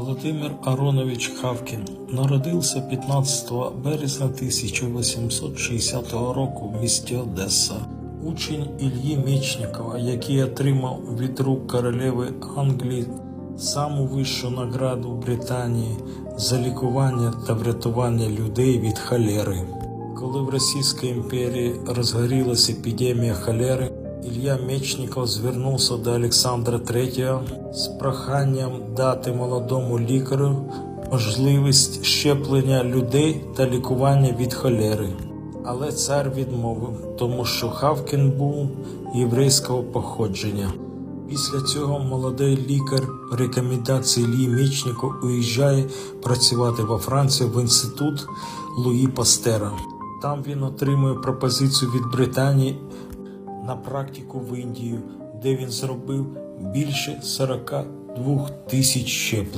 Володимир Аронович Хавкін народився 15 березня 1860 року в місті Одеса. Учень Ільї Мечникова, який отримав від рук королеви Англії саму вищу награду Британії за лікування та врятування людей від холери. Коли в Російській імперії розгорілася епідемія холери, Ілля Мечников звернувся до Олександра III з проханням дати молодому лікарю можливість щеплення людей та лікування від холери. Але цар відмовив, тому що Хавкін був єврейського походження. Після цього молодий лікар рекомендації Лі Мічніку уїжджає працювати во Францію в інститут Луї Пастера. Там він отримує пропозицію від Британії на практику в Індію, де він зробив більше 42 тисяч щеплень.